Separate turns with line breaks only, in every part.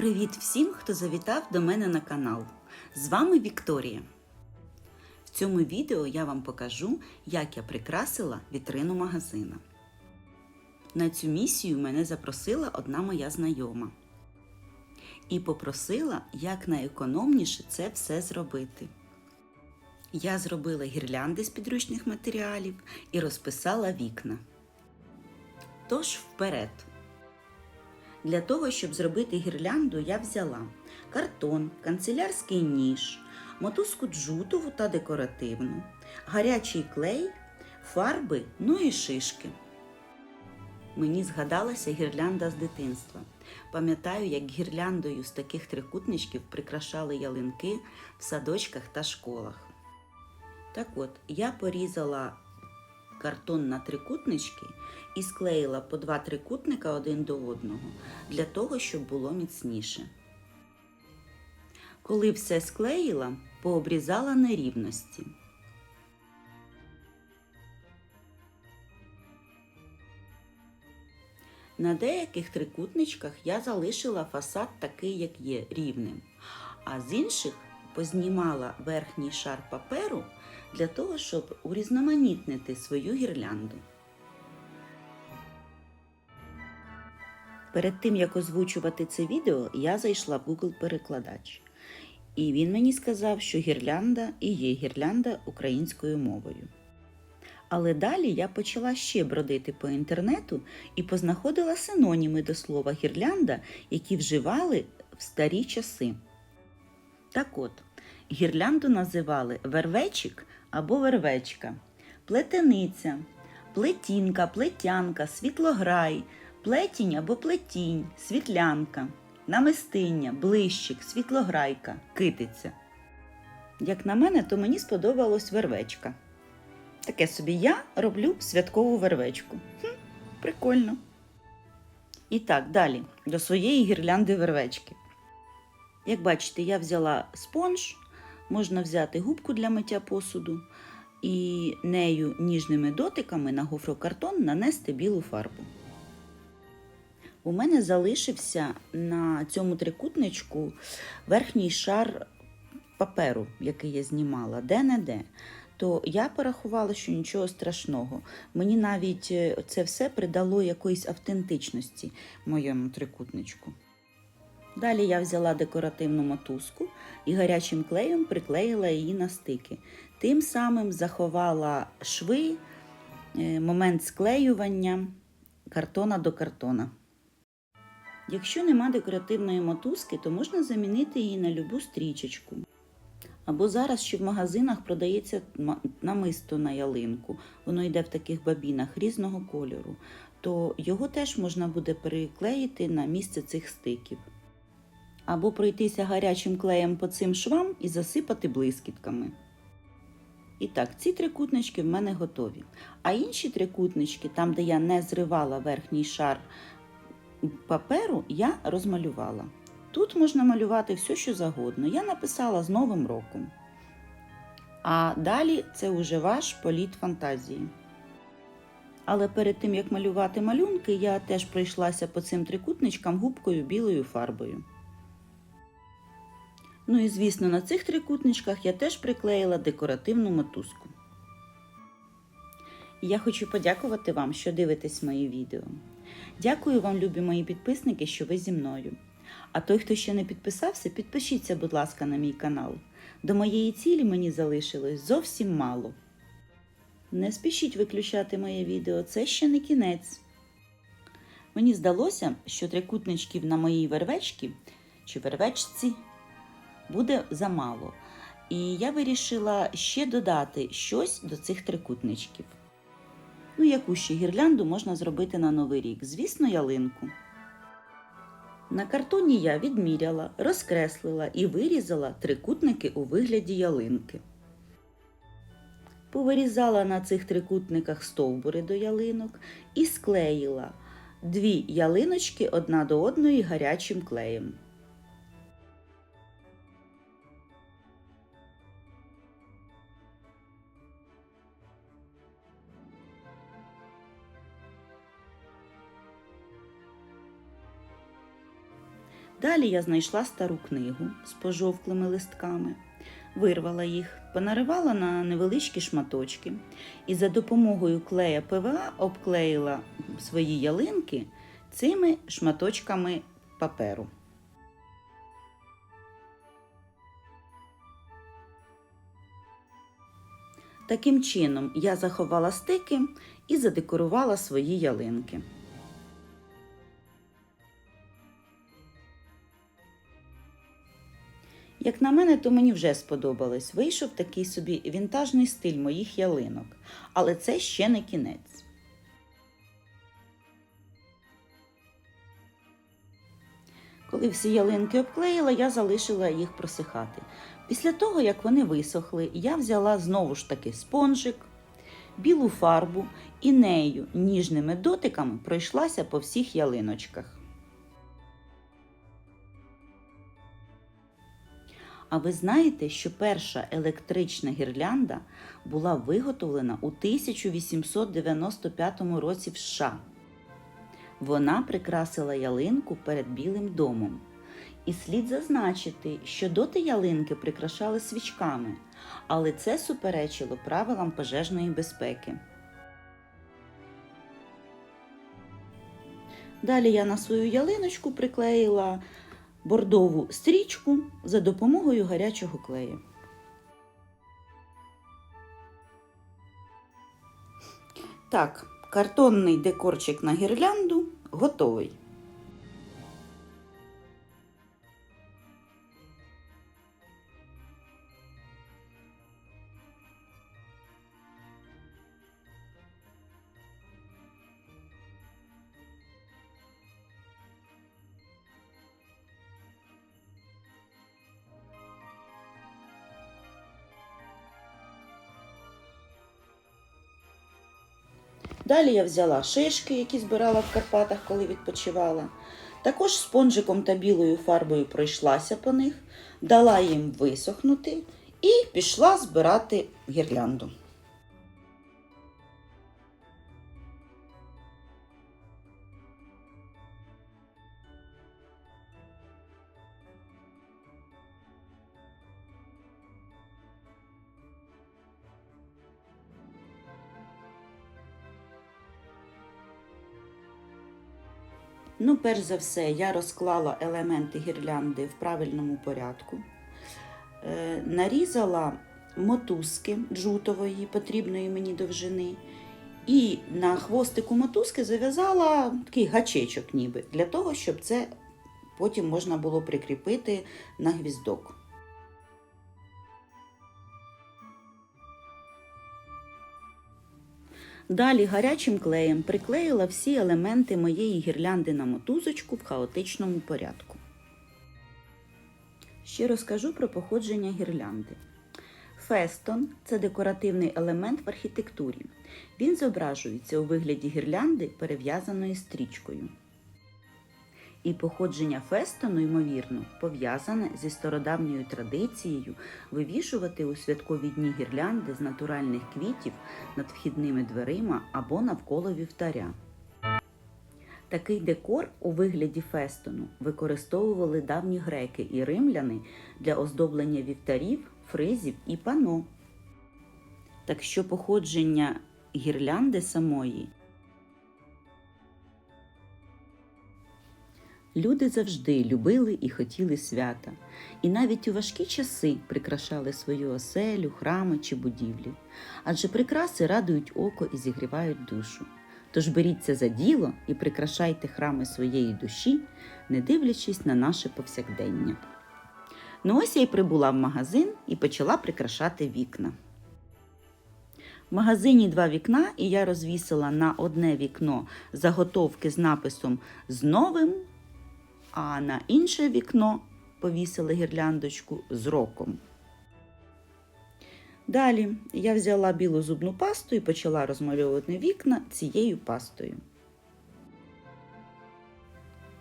Привіт всім, хто завітав до мене на канал. З вами Вікторія. В цьому відео я вам покажу, як я прикрасила вітрину магазина. На цю місію мене запросила одна моя знайома і попросила як найекономніше це все зробити. Я зробила гірлянди з підручних матеріалів і розписала вікна. Тож вперед! Для того, щоб зробити гірлянду, я взяла картон, канцелярський ніж, мотузку джутову та декоративну, гарячий клей, фарби, ну і шишки. Мені згадалася гірлянда з дитинства. Пам'ятаю, як гірляндою з таких трикутничків прикрашали ялинки в садочках та школах. Так от, я порізала картон на трикутнички і склеїла по два трикутника один до одного для того, щоб було міцніше. Коли все склеїла, пообрізала нерівності. На деяких трикутничках я залишила фасад такий, як є, рівним, а з інших познімала верхній шар паперу для того, щоб урізноманітнити свою гірлянду. Перед тим, як озвучувати це відео, я зайшла в Google перекладач. І він мені сказав, що гірлянда і є гірлянда українською мовою. Але далі я почала ще бродити по інтернету і познаходила синоніми до слова гірлянда, які вживали в старі часи. Так от, гірлянду називали вервечик або вервечка, плетениця, плетінка, плетянка, світлограй, плетінь або плетінь, світлянка, намистиння, блищик, світлограйка, китиця. Як на мене, то мені сподобалось вервечка. Таке собі я роблю святкову вервечку. Хм, Прикольно. І так, далі, до своєї гірлянди вервечки. Як бачите, я взяла спонж, можна взяти губку для миття посуду і нею ніжними дотиками на гофрокартон нанести білу фарбу. У мене залишився на цьому трикутничку верхній шар паперу, який я знімала, де-не-де. То я порахувала, що нічого страшного. Мені навіть е, це все придало якоїсь автентичності моєму трикутничку. Далі я взяла декоративну мотузку і гарячим клеєм приклеїла її на стики. Тим самим заховала шви, е, момент склеювання картона до картона. Якщо нема декоративної мотузки, то можна замінити її на любу стрічечку. Або зараз ще в магазинах продається намисто на ялинку, воно йде в таких бабінах різного кольору, то його теж можна буде переклеїти на місце цих стиків. Або пройтися гарячим клеєм по цим швам і засипати блискітками. І так, ці трикутнички в мене готові. А інші трикутнички, там, де я не зривала верхній шар паперу, я розмалювала. Тут можна малювати все, що завгодно. Я написала з Новим роком. А далі це вже ваш політ фантазії. Але перед тим, як малювати малюнки, я теж пройшлася по цим трикутничкам губкою білою фарбою. Ну і, звісно, на цих трикутничках я теж приклеїла декоративну мотузку. Я хочу подякувати вам, що дивитесь мої відео. Дякую вам, любі мої підписники, що ви зі мною. А той, хто ще не підписався, підпишіться, будь ласка, на мій канал. До моєї цілі мені залишилось зовсім мало. Не спішіть виключати моє відео, це ще не кінець. Мені здалося, що трикутничків на моїй вервечці чи вервечці буде замало. І я вирішила ще додати щось до цих трикутничків. Ну, яку ще гірлянду можна зробити на новий рік? Звісно, ялинку. На картоні я відміряла, розкреслила і вирізала трикутники у вигляді ялинки. Повирізала на цих трикутниках стовбури до ялинок і склеїла дві ялиночки одна до одної гарячим клеєм. Далі я знайшла стару книгу з пожовклими листками, вирвала їх, понаривала на невеличкі шматочки і за допомогою клея ПВА обклеїла свої ялинки цими шматочками паперу. Таким чином я заховала стики і задекорувала свої ялинки. Як на мене, то мені вже сподобалось. Вийшов такий собі вінтажний стиль моїх ялинок, але це ще не кінець. Коли всі ялинки обклеїла, я залишила їх просихати. Після того, як вони висохли, я взяла знову ж таки спонжик, білу фарбу і нею ніжними дотиками пройшлася по всіх ялиночках. А ви знаєте, що перша електрична гірлянда була виготовлена у 1895 році в США. Вона прикрасила ялинку перед Білим домом. І слід зазначити, що доти ялинки прикрашали свічками, але це суперечило правилам пожежної безпеки. Далі я на свою ялиночку приклеїла бордову стрічку за допомогою гарячого клею. Так, картонний декорчик на гірлянду готовий. Далі я взяла шишки, які збирала в Карпатах, коли відпочивала. Також спонжиком та білою фарбою пройшлася по них, дала їм висохнути і пішла збирати гірлянду. Ну, перш за все, я розклала елементи гірлянди в правильному порядку. Е, нарізала мотузки джутової потрібної мені довжини. І на хвостику мотузки зав'язала такий гачечок, ніби, для того, щоб це потім можна було прикріпити на гвіздок. Далі гарячим клеєм приклеїла всі елементи моєї гірлянди на мотузочку в хаотичному порядку. Ще розкажу про походження гірлянди. Фестон це декоративний елемент в архітектурі. Він зображується у вигляді гірлянди, перев'язаної стрічкою. І походження фестону, ймовірно, пов'язане зі стародавньою традицією вивішувати у святкові дні гірлянди з натуральних квітів над вхідними дверима або навколо вівтаря. Такий декор у вигляді фестону використовували давні греки і римляни для оздоблення вівтарів, фризів і пано. Так що походження гірлянди самої Люди завжди любили і хотіли свята, і навіть у важкі часи прикрашали свою оселю, храми чи будівлі, адже прикраси радують око і зігрівають душу. Тож беріться за діло і прикрашайте храми своєї душі, не дивлячись на наше повсякдення. Ну ось я й прибула в магазин і почала прикрашати вікна. В магазині два вікна, і я розвісила на одне вікно заготовки з написом з новим а на інше вікно повісили гірляндочку з роком. Далі я взяла білу зубну пасту і почала розмальовувати вікна цією пастою.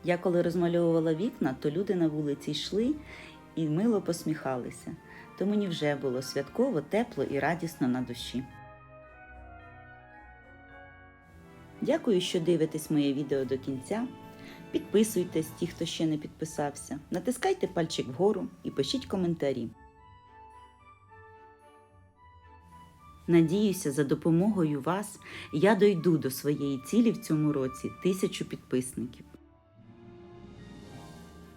Я коли розмальовувала вікна, то люди на вулиці йшли і мило посміхалися, то мені вже було святково, тепло і радісно на душі. Дякую, що дивитесь моє відео до кінця. Підписуйтесь, ті, хто ще не підписався, натискайте пальчик вгору і пишіть коментарі. Надіюся, за допомогою вас я дойду до своєї цілі в цьому році тисячу підписників.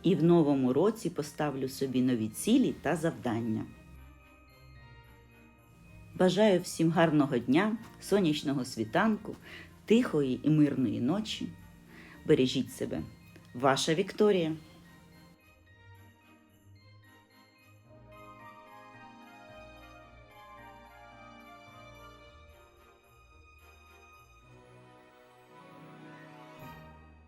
І в новому році поставлю собі нові цілі та завдання. Бажаю всім гарного дня, сонячного світанку, тихої і мирної ночі. Бережіть себе. Ваша Вікторія.